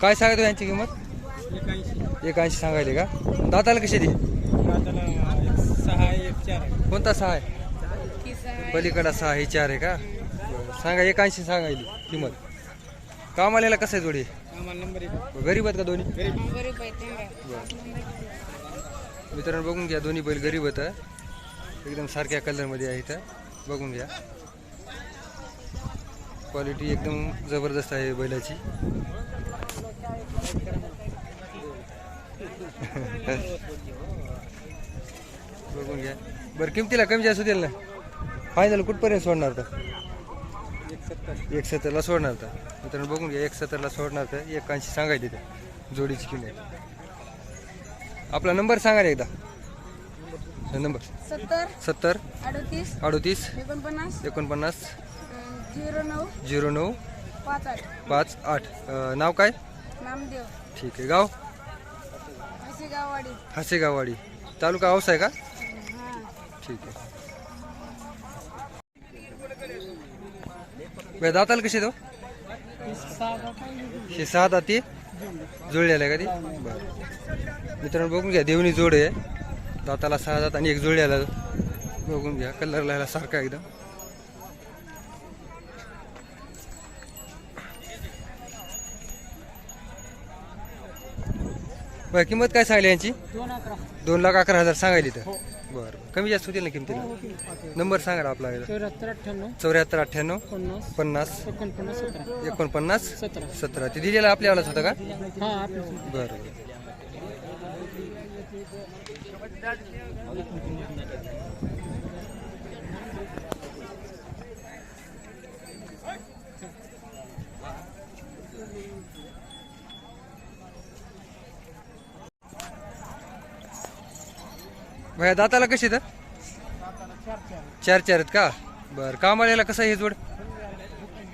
काय सांगतो यांची किंमत? एकाऐंशी. एक ऐंशी सांगायले का? दाताला कशी एक सहा एक चार कोणता सहा आहे? पलीकडा सहा हे चार आहे का? बरं. सांगा एक ऐंशी सांगायली किंमत. कामाला कसं आहे जोडी? आम्हाला नंबर एक. गरीब आहेत का दोन्ही? गरीब. मित्रांनो बघून घ्या दोन्ही बैल गरीब आहेत एकदम सारख्या कलरमध्ये आहे इथं. बघून घ्या. क्वालिटी एकदम जबरदस्त आहे बैलाची. बघून घ्या. बरं किमतीला कमी जास्त होतील ना? फायनल कुठपर्यंत सोडणार तर? एक सत्तर एक सत्तरला सोडणार तर. मित्रांनो बघून घ्या एक सत्तरला सोडणार तर एक ऐंशी सांगायची त्या जोडीची किंमत. आपला नंबर सांगा ना एकदा. नंबर. सत्तर सत्तर अडतीस अडतीस एकोणपन्नास एकोणपन्नास झिरो नऊ झिरो नऊ पाच आठ. पाच आठ. नाव काय? नामदेव. ठीक आहे गाव? हसेगाववाडी हसेगाववाडी. तालुका औसा आहे का? हां ठीक आहे. बरं, दाताला कशी तो? हे सहा दाती. जुळलेलं आहे का ती? बरं. मित्रांनो बघून घ्या देवणी जोड आहे. दाताला सहा दात आणि एक जुळलेला बघून घ्या कलरला ह्याला सारखा एकदम. बरं किंमत काय सांगली यांची? दोन अकरा. दोन लाख अकरा हजार सांगायली तर. बरं कमी जास्त होतील ना किमतीला? नंबर सांगा ना आपला. चौऱ्याहत्तर अठ्ठ्याण्णव. चौऱ्याहत्तर अठ्ठ्याण्णव. पन्नास. पन्नास. एकोणपन्नास सतरा. एकोणपन्नास. सतरा. सतरा. ते दिलेला आपल्यालाच होता का? हा बरं. भया दाताला कशी तर चार चार आहेत का? बरं कामाला कसं आहे जोड?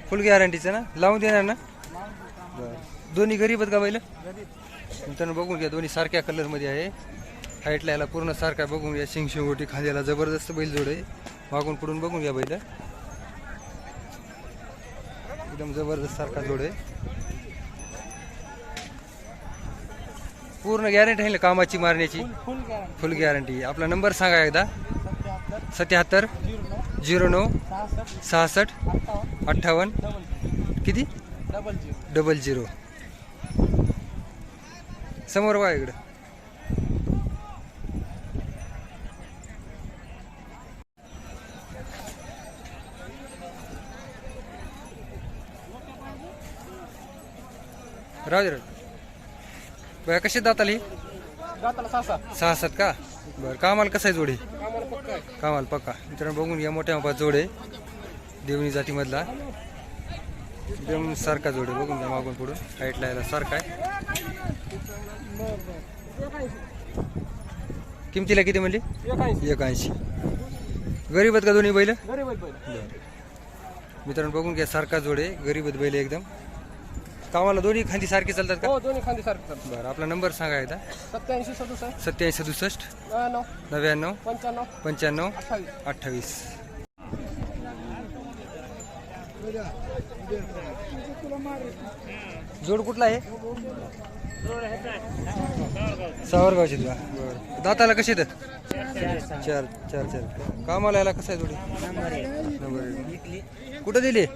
फुल गॅरंटीचं ना? लावून देणार ना? बरं. दोन्ही गरीब आहेत का बैल? मित्रांनो बघून घ्या दोन्ही सारख्या कलरमध्ये आहे. हाईटला याला पूर्ण सारखा बघून घ्या. शिंग शिंगोटी खांद्याला जबरदस्त बैल जोड आहे. मागून पुढून बघून घ्या बैल. एकदम जबरदस्त सारखा जोड आहे. पूर्ण गॅरंटी आहे ना कामाची मारण्याची? फुल गॅरंटी फुल गॅरंटी आपला नंबर सांगा एकदा. सत्याहत्तर झिरो नऊ सहासष्ट अठ्ठावन्न. किती? Double zero. समोर बघा इकडं. राहू दे. बघा कशी दाताला? ही दाताला सहा सहा सहा सात का? बरं कामाला कसं आहे जोडी? आम्हाला पक्का आहे. कामाला पक्का. मित्रांनो बघून घ्या मोठ्या मापात जोड. आहे देवणी जातीमधला. एकदम सारखा जोड आहे बघून घ्या मागून पुढून हाईटला यायला सारखा आहे. किमतीला किती म्हणली? एकाऐंशी. एक ऐंशी गरीब आहेत का दोन्ही बैल? गरीब आहेत बैल. मित्रांनो बघून घ्या सारखा जोड. आहे गरीब आहेत बैल एकदम. कामाला दोन्ही खांदी सारखे चालतात का? हो दोन्ही खांदी सारखे बरं आपला नंबर सांगा एकदा. सत्याऐंशी सदुसष्ट. सत्याऐंशी सदुसष्ट. नव्याण्णव. नव्याण्णव. पंच्याण्णव. पंच्याण्णव. अठ्ठावीस. अठ्ठावीस. जोड कुठला आहे? सावरगावची तुला बरं दाताला कसे तर चार चार चार. कामाला यायला कसं आहे जोडी? नंबर आहे. कुठं दिली?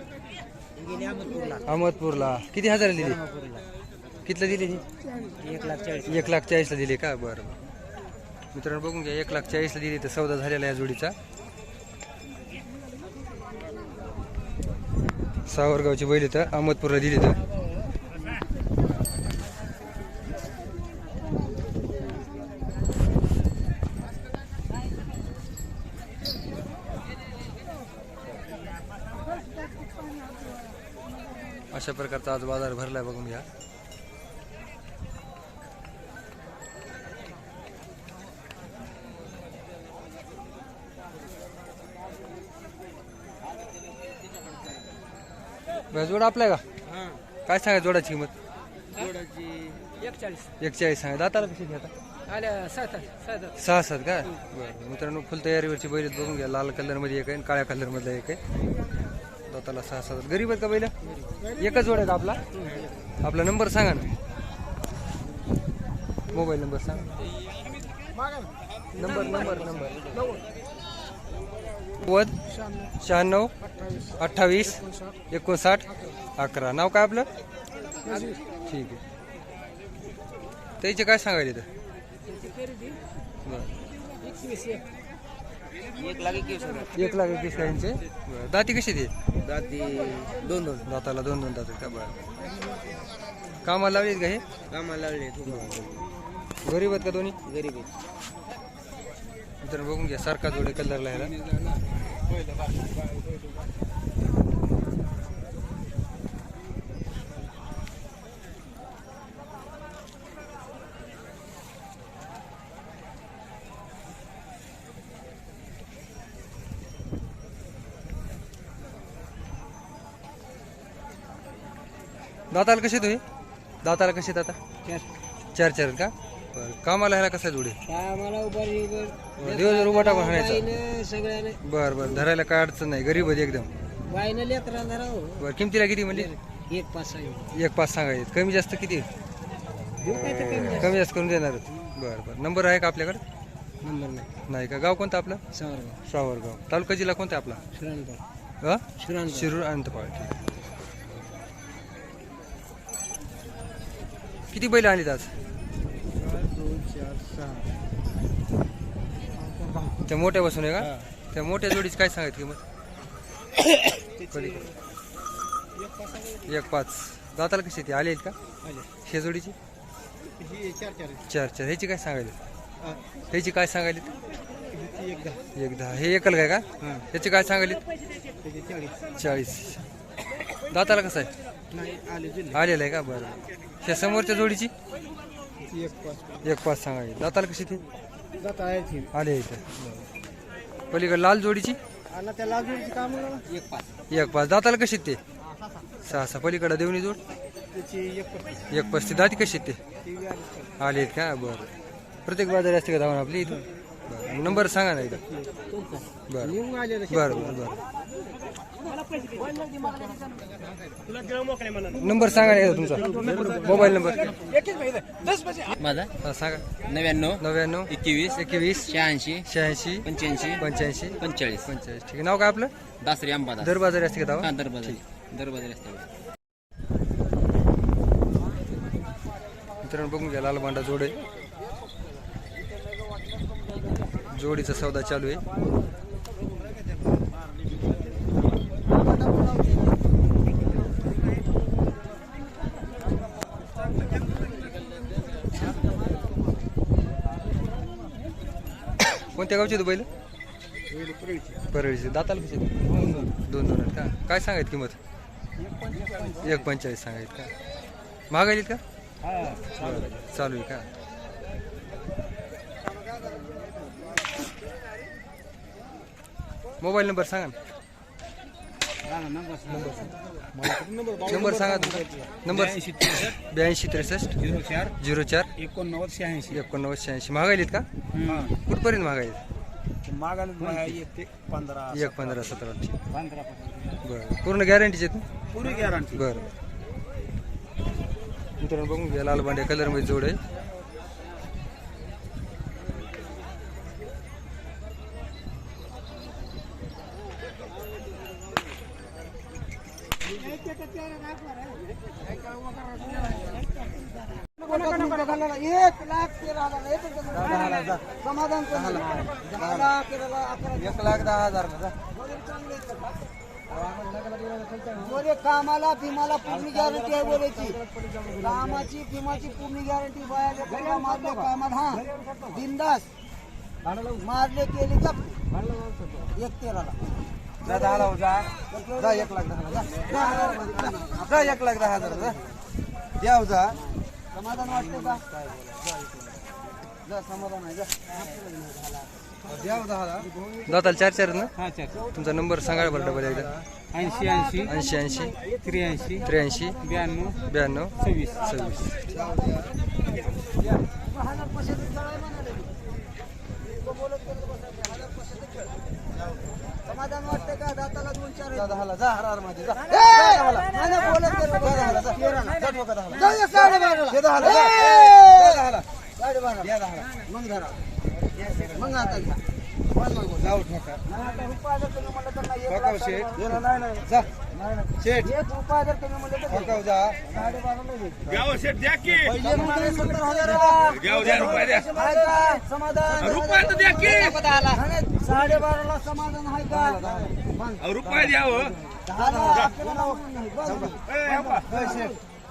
अहमदपूरला. किती हजार दिली? कितलं दिली एक लाख चाळीस एक लाख चाळीसला दिली का? बरं. मित्रांनो बघून घ्या एक लाख चाळीसला दिली तर सौदा झालेला आहे या जोडीचा. सावरगावची बैल इथं अहमदपूरला दिली तर. अशा प्रकारचा आज बाजार भरलाय बघून घ्या. जोड आपला का? हां. काय सांगा जोडाची किंमत? जोडाची एक चाळीस एक चाळीस सांगा. दाताला कशी घेता सात सहा सात का? बरं मित्रांनो फुल तयारीवरची बैल बघून घ्या. लाल कलरमध्ये एक आहे आणि काळ्या कलरमधला एक आहे. स्वतःला सहा सात. गरीब आहेत का पहिला एकच जोड आहेत का आपला? आपला नंबर सांगा ना. मोबाईल नंबर सांगा. Number number number. वद शहाण्णव अठ्ठावीस एकोणसाठ अकरा. नाव काय आपलं? ठीक आहे. त्याचे काय सांगायचे तर बरं. एक लाख एकवीस हजार. एक लाख एकवीस यांचे. बरं दाती कशी दे दाती दोन दोन. दाताला दोन दोन दात आहेत. का बरं कामाला लावलीत का हे? कामाला लावले गरीब आहेत का दोन्ही? गरीब आहे मित्रांनो बघून घ्या सारखा जोडे कलरला ह्याला दाताला कसे तुम्ही? दाताला कसे दाता? चार. चार का? बरं. कामाला ह्याला कसा जोडे? कामाला उभारी दिवसभर उभा टाकून हाणायचा सगळ्याने. बर बर. धरायला काय अडचण नाही. गरीब आहे एकदम. बाईनं राहू बर किमतीला किती म्हणजे एक पाच सहा एक पाच सांगायचे कमी जास्त किती? देऊ काय तर कमी कमी जास्त करून देणार बर बर. नंबर आहे का आपल्याकडे? नंबर नाही. नाही का? गाव कोणतं आपलं? सावरगाव. सावरगाव. तालुका जिल्हा कोणता आहे आपला? अ? शिराणगाव शिरूर अनंतपाळ ठीक किती बैल आणलीत आज? त्या मोठ्या बसून आहे का? त्या मोठ्या जोडीची काय सांगायची किंमत. एक पाच. दाताला कशी ती? आली आहेत का? शे जोडीची? चार चार ह्याची काय सांगायली? ह्याची काय सांगायली? एक दहा. हे एकल काय का? हां. ह्याची काय सांगायली? चाळीस. दाताला कसं आहे? आले आलेलं आहे का? बरं. ह्या समोरच्या जोडीची? एक पाच एक पाच सांगायली दाताला कशी ती? जात आहे ती. आले इथं. पलीकडे लाल जोडीची? त्या काम एक पाच. एक पाच. दाताला कशी ते? सहा सहा. पलीकडे देवणी जोड? त्याची एक एक पस्तीस दाती कशी ते ती? आली आहेत का? बरं. प्रत्येक बाजारी असते का धावून आपली इथून बरं. नंबर सांगा ना एकदा कोणता? बरं. निघून बरं बरं बरं. नंबर सांगा ना तुमचा. Mobile number. माझा? हा सांगा. नव्याण्णव. नव्याण्णव. एकवीस. एकवीस. शहाऐंशी. शहाऐंशी. पंच्याऐंशी. पंच्याऐंशी. पंचेचाळीस. पंचेचाळीस. ठीक आहे. नाव काय आपलं? दासरी अंबादा दर बाजारी असते का हा दरबाजारी दरबाजारी असते मित्रांनो बघून घ्या लाल बांडा जोड. आहे जोडीचा सौदा चालू आहे. कोणत्या गावचे बैल? परळीचे. दाताला कसे दोन दोन आहेत का? काय सांगायत किंमत? एक पंचेचाळीस सांगायत का? महागाईत का? चालू आहे का? मोबाईल नंबर सांगा ना. नंबर सांगा नंबर ब्याऐंशी त्रेसष्ट. झिरो चार. झिरो चार. एकोणनव्वद शहाऐंशी. एकोणनव्वद शहाऐंशी. महागाईत का? कुठपर्यंत महागाईत मागायला ते पंधरा. एक पंधरा सतरा पंधरा बरं. पूर्ण गॅरंटीचे आहेत ना? पुरी गॅरंटी बरं. मित्रांनो बघून घ्या लाल कलरमध्ये जोड आहे एक लाख तेरा हजार समाधान एक लाख दहा हजार बोले कामाला भीमाला पूर्ण गॅरंटी आहे बोलायची कामाची भीमाची पूर्ण गॅरंटी बाया मारले कामात हा. बिंदास. मारले केली का एक तेराला. जा दहा जा. एक लाख दहा जा. एक लाख दहा हजार जा. द्याव जा. समाधान वाटतं का? जा समाधान आहे जा. दाताला चार चार ना? हा चार तुमचा नंबर सांगा बरं डबल एकदा. ऐंशी ऐंशी. ऐंशी ऐंशी. त्र्याऐंशी. त्र्याऐंशी. ब्याण्णव. ब्याण्णव. सव्वीस. सव्वीस. समाधान वाटतं का? दाताला दोन चार साडेबाराला. ए! मग आता घ्या. जाऊ ठोका नाही, आता रुपया जर तुम्ही म्हणलं तर नाही, एक ठोकाव लाख शेठ साडेबारा. नाही नाही. जा. नाही, नाही. शेठ. एक रुपया जर तुम्ही म्हणलं तर ठोकाव जा. साडेबाराला देतो. गाव शेट द्या की. पहिले म्हणाले सत्तर हजाराला. गाव द्या रुपये द्या. आहे का? समाधान. रुपये तर द्या की. नाही, नाही, साडेबाराला समाधान आहे का? रुपये द्या हो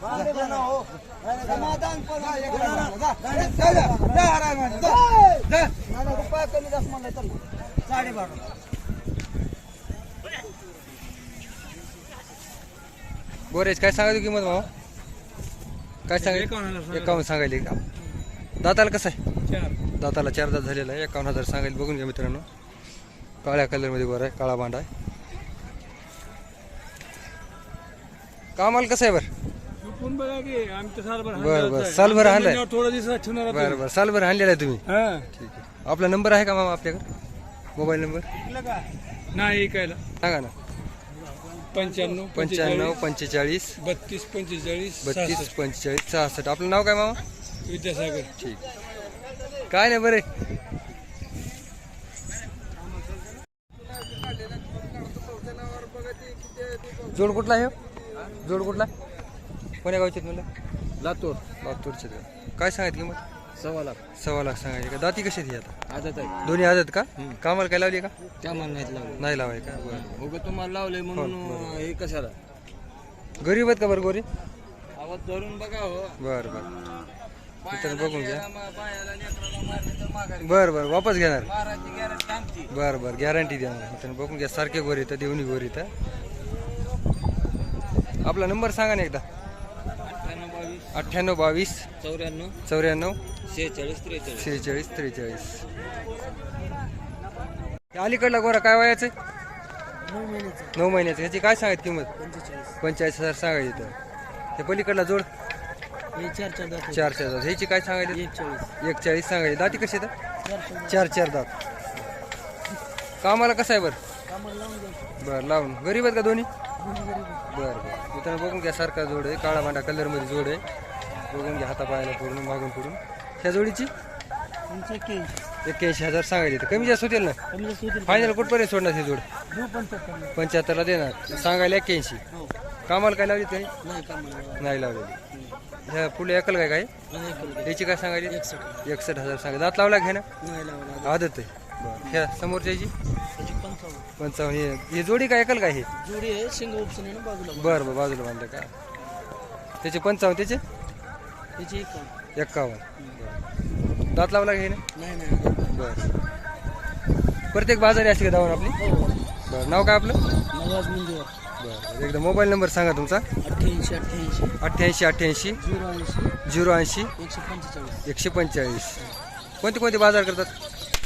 दहाला आपल्याला लावून नाही. बस, बस. ए, अप्पा. जय शेठ बांधे बना. समाधान पण आहे. जा जा जा जा जा हर हरमध्ये जा जा नाही, नाही, रुपया कमी जास्त म्हणलं तर नाही. साडेबारा गोरेज काय सांगायची किंमत मामा काय सांगायची एकावन्न सांगायली का दाताला कसं आहे दाताला चार दात झालेला आहे एकावन्न हजार सांगायला बघून घ्या मित्रांनो काळ्या कलरमध्ये गोर आहे काळा बांडा आहे कामाला कसं आहे बरं बघा की आमचं सालभर बरं बरं सालभर आणलाय थोडा दिवसात ठेवणार बरं बरं सालभर आणलेला आहे तुम्ही? हा। ठीक आहे आपला नंबर आहे का मामा आपल्याकडे? Mobile number? नाही ऐकायला सांगा ना. पंच्याण्णव पंच्याण्णव पंचेचाळीस बत्तीस पंचेचाळीस बत्तीस पंचेचाळीस सहासष्ट. आपलं नाव काय मामा? विद्यासागर. ठीक. काय नाही बरे जोड कुठला आहे हो? जोड कुठला? कोण्या गावचे आहेत म्हणलं? लातूर. लातूरचे. काय सांगायचं किंमत सव्वा लाख. सव्वा लाख सांगायचे का? दाती कशी ती आता? आजच आहे. दोन्ही आदत का? कामाला काय लावली का? त्या म्हणण्यात लावलं. नाही लावाय का? बरं. उगं तुम्हाला लावलंय म्हणून हे कशाला? गरीब आहेत का बरं गोरी? आवाज धरून बघा हो. बरं बरं. बघून घ्या. पायाला लेकराला मारले तर माघारी. बरं बरं. वापस घेणार. मारायची गॅरंटी आमची. बरं बरं. गॅरंटी देणार मित्रांनो बघून घ्या. सारखे गोरी तर देवणी गोरी तर आपला नंबर सांगा ना एकदा. अठ्ठ्याण्णव बावीस चौऱ्याण्णव चौऱ्याण्णव शेहेचाळीस त्रेचाळीस. शेहेचाळीस त्रेचाळीस. हे अलीकडला गोरा काय वयाचं? आहे? नऊ महिन्याचं. ह्याची काय सांगायची किंमत? पंचेचाळीस. हजार सांगायची तर हे पलीकडला जोड. हे चार चार दात चार चार दात. ह्याची काय सांगायची? एक चाळीस सांगायची. दाती कशी तर चार चार दात. कामाला कसं आहे बरं? बरं लावून. गरीब आहेत का दोन्ही. बरं बरं. मित्रांनो बघून घ्या सारखा जोड आहे. काळा भांडा कलरमध्ये जोड आहे. बघून घ्या हातापायाला पूर्ण मागून पुढून. ह्या जोडीची? एक्क्याऐंशी. हजार सांगायची तर कमी जास्त होतील ना? कमी जास्त होतील. फायनल कुठपर्यंत सोडणार ही जोड? देऊ पंच्याहत्तर पंच्याहत्तरला देणार. सांगायला एक्क्याऐंशी. हो. कामाला काय लावली ते नाही कामाला नाही लावलेली. ह्या पुढे एकल काय काय? नाही केलं. याची काय सांगायची एकसष्ट एकसष्ट हजार सांगा दात लावला घ्या ना? नाही लावला आदत आहे. बरं. ह्या समोरच्याची त्याची पंचावन्न. पंचावन्न. हे ही जोडी काय एकल काय हे? जोडी आहे शिंग उपसून बाजूला बरं बरं बाजूला बांधलं का? त्याचे पंचावन्न त्याचे? त्याची एक्कावन्न दात लावला घे ना नाही नाही बरं. प्रत्येक बाजारी असते का धावून आपली? हो बरं. नाव काय आपलं? नवाज मंदिर. बरं. एकदा मोबाईल नंबर सांगा तुमचा. अठ्ठ्याऐंशी अठ्ठ्याऐंशी. अठ्ठ्याऐंशी अठ्ठ्याऐंशी. झिरो ऐंशी. झिरो ऐंशी. एकशे पंचेचाळीस. एकशे पंचेचाळीस. कोणते कोणते बाजार करतात?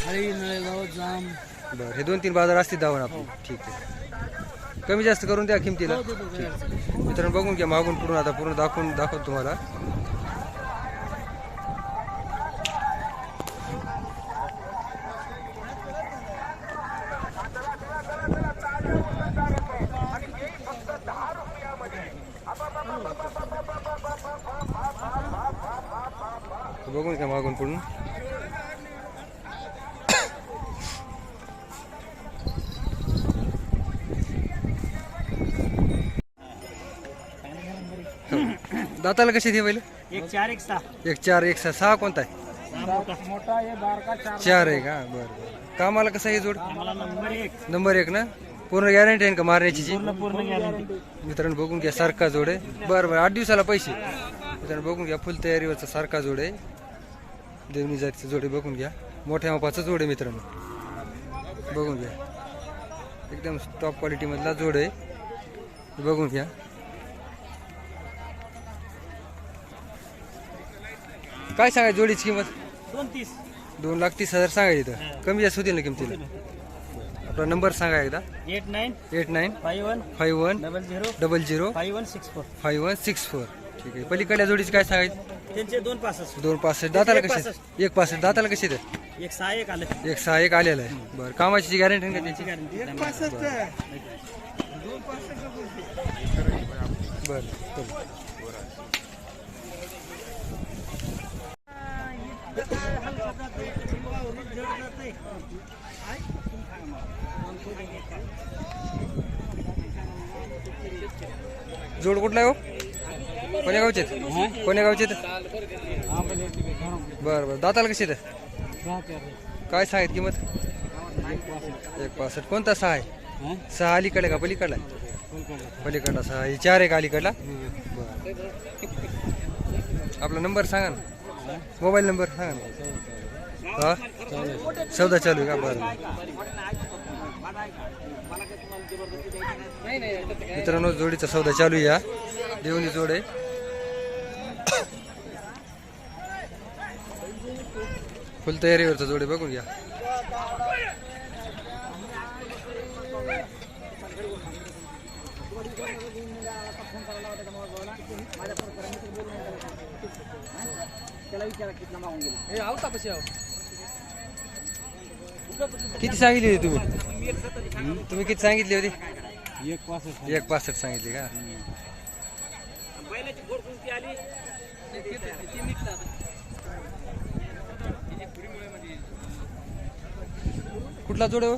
हळी नळेगाव जाम. बरं. हे दोन तीन बाजार असतील धावून आपली. ठीक आहे. कमी जास्त करून द्या किमतीला. हो देतो काही अडचण नाही. मित्रांनो बघून घ्या. मागून पुढून आता पूर्ण दाखवून दाखवतो तुम्हाला बघून घ्या मागून पुढून दाताला कशी दे पहिले एक चार एक सहा. एक चार एक सहा. सहा कोणता आहे? मोठा आहे बारका चार. आहे का बरं बरं. कामाला कसं आहे जोड? नंबर एक. नंबर एक ना? पूर्ण गॅरंटी आहे का मारण्याची जी? पूर्ण पूर्ण गॅरंटी मित्रांनो बघून घ्या सारखा जोड आहे. बरं बरं आठ दिवसाला पैसे. मित्रांनो बघून घ्या फुल तयारीवरचा सारखा जोड आहे. देवणी जातीचा जोड बघून घ्या. मोठ्या मापाचा जोड आहे मित्रांनो. बघून घ्या. एकदम टॉप क्वालिटीमधला जोड आहे. बघून घ्या. काय सांगायची जोडीची किंमत? दोन तीस. दोन लाख तीस हजार सांगायची इथं. कमी जास्त होतील ना किमतीला? आपला नंबर सांगा एकदा. Eight nine eight nine five one five one double zero double zero five one six four. Five one six four. ठीक आहे. पलीकडल्या जोडीची काय सांगायचं त्यांचे दोन पासष्ट. दोन पासष्ट. दाताला एक कसे एक पासष्ट. दाताला कसे ते एक सहा एक आलं. एक सहा एक आलेला आहे. बरं. कामाची गॅरंटी का त्यांची? गॅरंटी बरं. चल. जोड कुठला आहे हो? कोण्या गावचे आहेत? कोण्या गावचे आहेत? बरं बरं. दाताला कशी आहेत? काय सांगत किंमत? एक पासष्ट. कोणता सहा आहे? सहा अलीकडे का पलीकडला? पलीकडला सहा. हे चार आहे का अलीकडला? बरं. आपला नंबर सांगा ना. मोबाईल नंबर सांगा ना. हा? चौदा चालू आहे का? बरं. मित्रांनो जोडीचा सौदा चालू आहे या देवणी जोड. आहे फुल तयारीवरचा जोड बघून घ्या किती सांगितली होती तुम्ही? तुम्ही किती सांगितली होती? एक पासष्ट एक पासष्ट सांगितली का कुठला जोड आहे हो?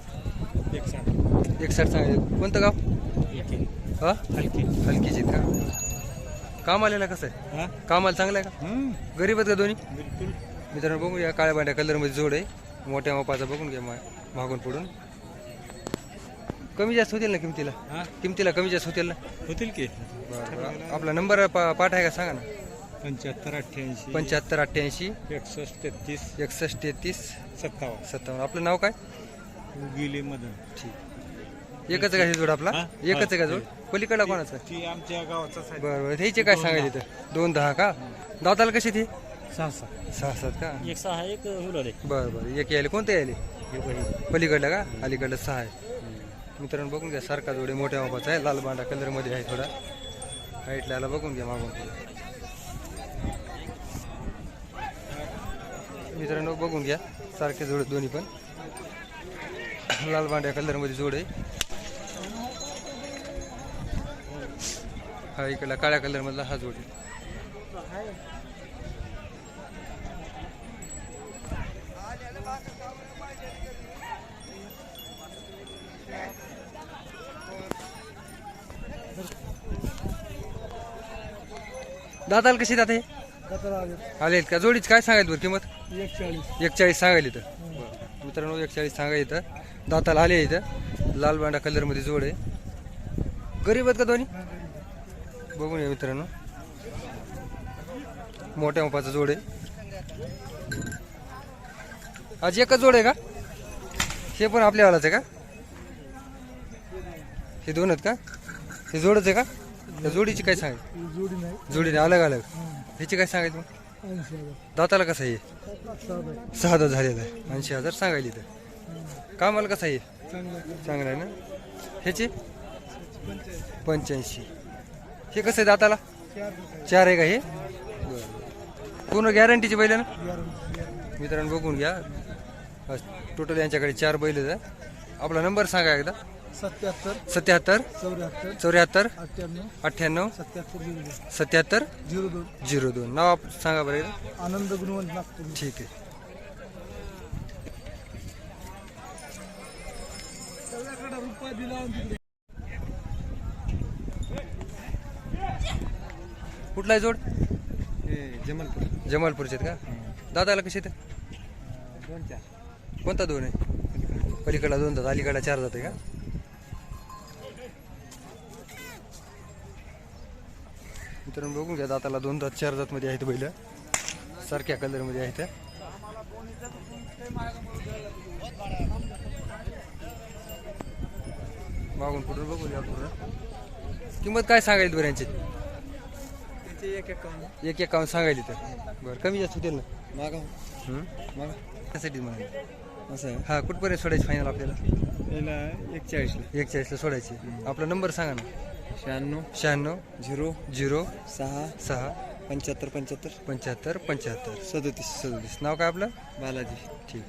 एक साठ सांगितलं कोणतं गाव? हा? हलकी हलकीची आहेत का? काम आलेला कसं आहे? कामाला चांगलं आहे का? गरीब आहेत का दोन्ही? मित्रांनो बघून घ्या काळ्या बांड्या कलरमध्ये जोड आहे. मोठ्या मापाचा बघून घ्या मा- मागून पुढून. कमी जास्त होतील ना किमतीला? किमतीला कमी जास्त होतील ना? होतील की. आपला नंबर पाठ आहे का? सांगा ना. पंच्याहत्तर अठ्ठ्याऐंशी. पंच्याहत्तर अठ्ठ्याऐंशी. एकसष्ट तेहतीस. एकसष्ट तेहतीस. सत्तावन्न. सत्तावन्न. आपलं नाव काय? गिली मधून ठीक. एकच आहे का हे जोड आपला? हा? एकच आहे का जोड? पलीकडला कोणाचा? ती आमच्या गावाचाच आहे बरं बरं. ह्याचे काय सांगायचे तर दोन दहा का? दाताला कशी ती? सहा सहा. सहा सात का? एक सहा एक हुलाले. बरं बरं. एक यायले. कोणते यायले? पलीकडला का? अलीकडलं सहा आहे. मित्रांनो बघून घ्या. सारखा जोडे मोठ्या मापाचा आहे. लाल बांडा कलरमध्ये आहे थोडा. हाईटला याला बघून घ्या मागून मित्रांनो बघून घ्या. सारखे जोडे दोन्ही पण. लाल बांड्या कलरमध्ये जोड. आहे हा इकडला काळ्या कलरमधला हा जोड. आहे? दादाला कशी हे आले का? जोडीच काय सांगायला बरं किंमत? एक चाळीस एक चाळीस सांगायला इथं. मित्रांनो एक चाळीस सांगायला इथं. दाताला आले इथं. लाल बांडा कलरमध्ये जोड आहे. गरीब आहेत का दोन्ही? बघून या मित्रांनो. मोठ्या मापाचा जोड आहे. आज एकच जोड आहे का? हे पण आपल्यावालाच आहे का? हे दोन आहेत का? हे जोडच आहे का? जोडीची काय सांगायची? जोडी नाही. जोडीने अलग अलग ह्याची काय सांगायचं दाताला कसा आहे? सहा हजार झालेला आहे. ऐंशी हजार सांगायला इथं. कामाला कसं आहे? चांगलं आहे ना? ह्याची? पंच्याऐंशी. हे कसं आहे दाताला? चार आहे का हे? बरं. पूर्ण गॅरंटीची बैल ना? मित्रांनो बघून घ्या. टोटल यांच्याकडे चार बैल आहेत. आपला नंबर सांगा एकदा. सत्याहत्तर सत्याहत्तर चौऱ्याहत्तर चौऱ्याहत्तर अठ्ठ्याण्णव अठ्ठ्याण्णव सत्याहत्तर झिरो सत्याहत्तर झिरो दोन. झिरो दोन. नाव आप- सांगा बरं एकदा. आनंद गुणवंत नागपूर. ठीक आहे. कुठला आहे जोड? जमलपूर. जमालपूरचे आहेत का? दादाला कसे आहेत? दोन चार. कोणता दोन आहे? पलीकडला दोन दात अलीकडला चार जात आहे का? मित्रांनो बघून घ्या दाताला दोन दात चार दातमध्ये आहेत बैल. सारख्या कलरमध्ये आहेत. मागून पुढून बघून घ्या पूर्ण किंमत काय सांगायला बरं यांची? एक एकावन्न. एक एकावन्न सांगायली तर. बरं कमी जास्त होतील ना? मागा. हं? मागा. त्यासाठी म्हणा असं हा कुठपर्यंत सोडायची फायनल आपल्याला? याला एक चाळीसला एक चाळीसला सोडायची आपला नंबर सांगा ना. शहाण्णव. शहाण्णव झिरो झिरो सहा. सहा. पंच्याहत्तर पंच्याहत्तर. पंच्याहत्तर पंच्याहत्तर. सदतीस. सदतीस. नाव काय आपलं? बालाजी. ठीक.